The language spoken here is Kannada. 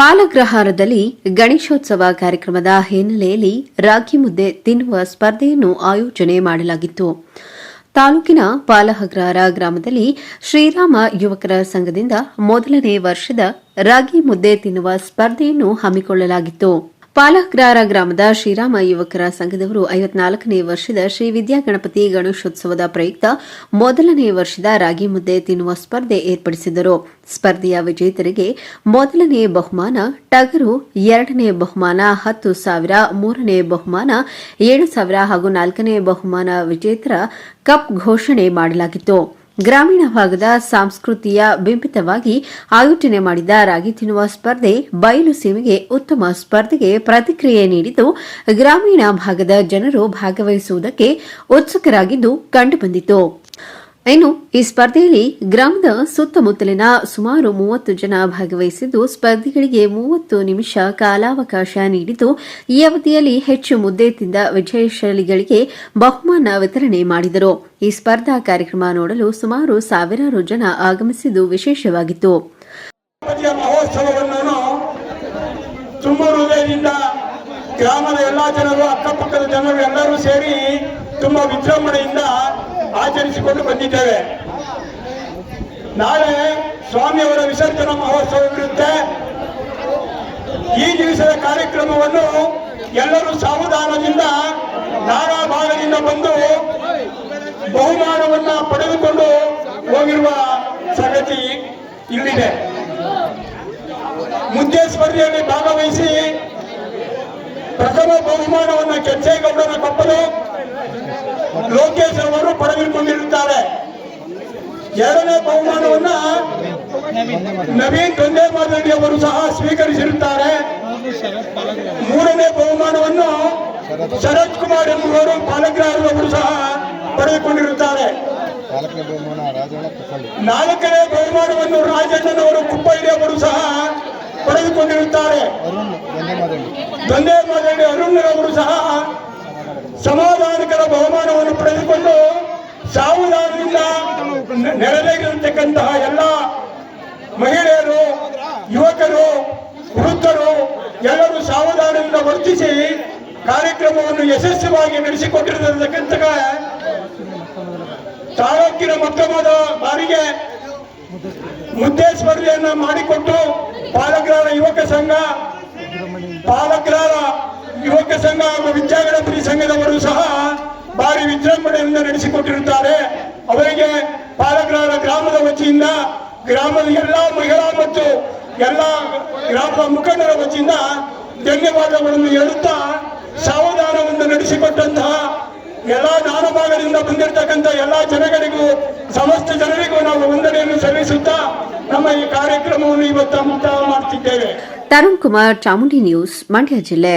ಪಾಲಗ್ರಹಾರದಲ್ಲಿ ಗಣೇಶೋತ್ಸವ ಕಾರ್ಯಕ್ರಮದ ಹಿನ್ನೆಲೆಯಲ್ಲಿ ರಾಗಿ ಮುದ್ದೆ ತಿನ್ನುವ ಸ್ಪರ್ಧೆಯನ್ನು ಆಯೋಜನೆ ಮಾಡಲಾಗಿತ್ತು. ತಾಲೂಕಿನ ಪಾಲಹಗ್ರಹಾರ ಗ್ರಾಮದಲ್ಲಿ ಶ್ರೀರಾಮ ಯುವಕರ ಸಂಘದಿಂದ ಮೊದಲನೇ ವರ್ಷದ ರಾಗಿ ಮುದ್ದೆ ತಿನ್ನುವ ಸ್ಪರ್ಧೆಯನ್ನು ಹಮ್ಮಿಕೊಳ್ಳಲಾಗಿತ್ತು. ಪಾಲಹಗ್ರಹಾರ ಗ್ರಾಮದ ಶ್ರೀರಾಮ ಯುವಕರ ಸಂಘದವರು ಐವತ್ನಾಲ್ಕನೇ ವರ್ಷದ ಶ್ರೀ ವಿದ್ಯಾ ಗಣಪತಿ ಗಣೇಶೋತ್ಸವದ ಪ್ರಯುಕ್ತ ಮೊದಲನೇ ವರ್ಷದ ರಾಗಿ ಮುದ್ದೆ ತಿನ್ನುವ ಸ್ಪರ್ಧೆ ಏರ್ಪಡಿಸಿದರು ಸ್ಪರ್ಧೆಯ ವಿಜೇತರಿಗೆ ಮೊದಲನೇ ಬಹುಮಾನ, ಟಗರು ಎರಡನೇ ಬಹುಮಾನ, ಹತ್ತು ಸಾವಿರ, ಮೂರನೇ ಬಹುಮಾನ, ಏಳು ಸಾವಿರ ಹಾಗೂ ನಾಲ್ಕನೇ ಬಹುಮಾನ ವಿಜೇತರ ಕಪ್ ಘೋಷಣೆ ಮಾಡಲಾಗಿತ್ತು. ಗ್ರಾಮೀಣ ಭಾಗದ ಸಂಸ್ಕೃತಿಯ ಬಿಂಬಿತವಾಗಿ ಆಯೋಜನೆ ಮಾಡಿದ ರಾಗಿ ತಿನ್ನುವ ಸ್ಪರ್ಧೆ ಬಯಲು ಸೀಮೆಗೆ ಉತ್ತಮ ಸ್ಪರ್ಧೆಗೆ ಪ್ರತಿಕ್ರಿಯೆ ನೀಡಿದ್ದು, ಗ್ರಾಮೀಣ ಭಾಗದ ಜನರು ಭಾಗವಹಿಸುವುದಕ್ಕೆ ಉತ್ಸುಕರಾಗಿದ್ದು ಕಂಡುಬಂದಿತು. ಇನ್ನು ಈ ಸ್ಪರ್ಧೆಯಲ್ಲಿ ಗ್ರಾಮದ ಸುತ್ತಮುತ್ತಲಿನ ಸುಮಾರು ಮೂವತ್ತು ಜನ ಭಾಗವಹಿಸಿದ್ದು, ಸ್ಪರ್ಧಿಗಳಿಗೆ ಮೂವತ್ತು ನಿಮಿಷ ಕಾಲಾವಕಾಶ ನೀಡಿದ್ದು, ಈ ಅವಧಿಯಲ್ಲಿ ಹೆಚ್ಚು ಮುದ್ದೆ ತಿಂದ ವಿಜಯಶಾಲಿಗಳಿಗೆ ಬಹುಮಾನ ವಿತರಣೆ ಮಾಡಿದರು. ಈ ಸ್ಪರ್ಧಾ ಕಾರ್ಯಕ್ರಮ ನೋಡಲು ಸುಮಾರು ಸಾವಿರಾರು ಜನ ಆಗಮಿಸಿದ್ದು ವಿಶೇಷವಾಗಿತ್ತು. ಗ್ರಾಮದ ಎಲ್ಲಾ ಜನರು, ಅಕ್ಕಪಕ್ಕದ ಜನರು ಎಲ್ಲರೂ ಸೇರಿ ತುಂಬಾ ವಿಜೃಂಭಣೆಯಿಂದ ಆಚರಿಸಿಕೊಂಡು ಬಂದಿದ್ದೇವೆ. ನಾಳೆ ಸ್ವಾಮಿಯವರ ವಿಸರ್ಜನಾ ಮಹೋತ್ಸವವಿರುತ್ತೆ ಈ ದಿವಸದ ಕಾರ್ಯಕ್ರಮವನ್ನು ಎಲ್ಲರೂ ಸಾವಧಾನದಿಂದ ನಾನಾ ಭಾಗದಿಂದ ಬಂದು ಬಹುಮಾನವನ್ನ ಪಡೆದುಕೊಂಡು ಹೋಗಿರುವ ಸಂಗತಿ ಇಲ್ಲಿದೆ. ಮುದ್ದೆ ಸ್ಪರ್ಧೆಯಲ್ಲಿ ಭಾಗವಹಿಸಿ ಪ್ರಥಮ ಬಹುಮಾನವನ್ನು ಕೆಂಚೇಗೌಡರ ಕೊಪ್ಪಲು ಲೋಕೇಶ್ ಅವರು ಪಡೆದುಕೊಂಡಿರುತ್ತಾರೆ. ಎರಡನೇ ಬಹುಮಾನವನ್ನ ನವೀನ್ ತೊಂದೆ ಮಾದರಿ ಅವರು ಸಹ ಸ್ವೀಕರಿಸಿರುತ್ತಾರೆ. ಮೂರನೇ ಬಹುಮಾನವನ್ನು ಶರತ್ ಕುಮಾರ್ ಎಂಬುವರು ಅವರು ಸಹ ಪಡೆದುಕೊಂಡಿರುತ್ತಾರೆ. ನಾಲ್ಕನೇ ಬಹುಮಾನವನ್ನು ರಾಜಣ್ಣನವರು ಕುಪ್ಪಳ್ಳಿ ಅವರು ಸಹ ಪಡೆದುಕೊಂಡಿರುತ್ತಾರೆ. ಅರುಣ್ ಗಂಗಮಾದಂಡಿ ಅರುಣ್ ಅವರು ಸಹ ಸಮಾಧಾನಕರ ಬಹುಮಾನವನ್ನು ಪಡೆದುಕೊಂಡು ಸಾವುದಾರದಿಂದ ನೆರೆದಿರತಕ್ಕಂತಹ ಎಲ್ಲ ಮಹಿಳೆಯರು, ಯುವಕರು, ವೃದ್ಧರು, ಎಲ್ಲರೂ ಸಾವಧಾನದಿಂದ ವರ್ತಿಸಿ ಕಾರ್ಯಕ್ರಮವನ್ನು ಯಶಸ್ವಿಯಾಗಿ ನಡೆಸಿಕೊಟ್ಟಿರತಕ್ಕಂತಹ ತಾಲೂಕಿನ ಮೊತ್ತಮದ ಬಾರಿಗೆ ಮುದ್ದೆ ಸ್ಪರ್ಧೆಯನ್ನ ಮಾಡಿಕೊಟ್ಟು ಪಾಲಕರ ಯುವಕ ಸಂಘ ಪಾಲಕರ ಸಂಘದವರು ಸಹ ಭಾರಿ ವಿಜೃಂಭಣೆಯಿಂದ ನಡೆಸಿಕೊಟ್ಟಿರುತ್ತಾರೆ. ಅವರಿಗೆ ಪಾಲಕರ ಗ್ರಾಮದ ವತಿಯಿಂದ, ಗ್ರಾಮದ ಎಲ್ಲಾ ಮಹಿಳಾ ಮತ್ತು ಎಲ್ಲ ಗ್ರಾಮದ ಮುಖಂಡರ ವತಿಯಿಂದ ಧನ್ಯವಾದಗಳನ್ನು ಹೇಳುತ್ತಾ ಸಾವಧಾನವನ್ನು ನಡೆಸಿಕೊಟ್ಟಂತಹ ಎಲ್ಲಾ ನಾನಭಾಗದಿಂದ ಬಂದಿರತಕ್ಕಂಥ ಎಲ್ಲಾ ಜನಗಳಿಗೂ, ಸಮಸ್ತ ಜನರಿಗೂ ನಾವು ವಂದನೆಯನ್ನು ಸಲ್ಲಿಸುತ್ತಾ ನಮ್ಮ ಈ ಕಾರ್ಯಕ್ರಮವನ್ನು ಇವತ್ತು ಮುಕ್ತಾಯ ಮಾಡ್ತಿದ್ದೇವೆ. ತರುಣ್ ಕುಮಾರ್ ಚಾಮುಂಡಿ ನ್ಯೂಸ್, ಮಂಡ್ಯ ಜಿಲ್ಲೆ.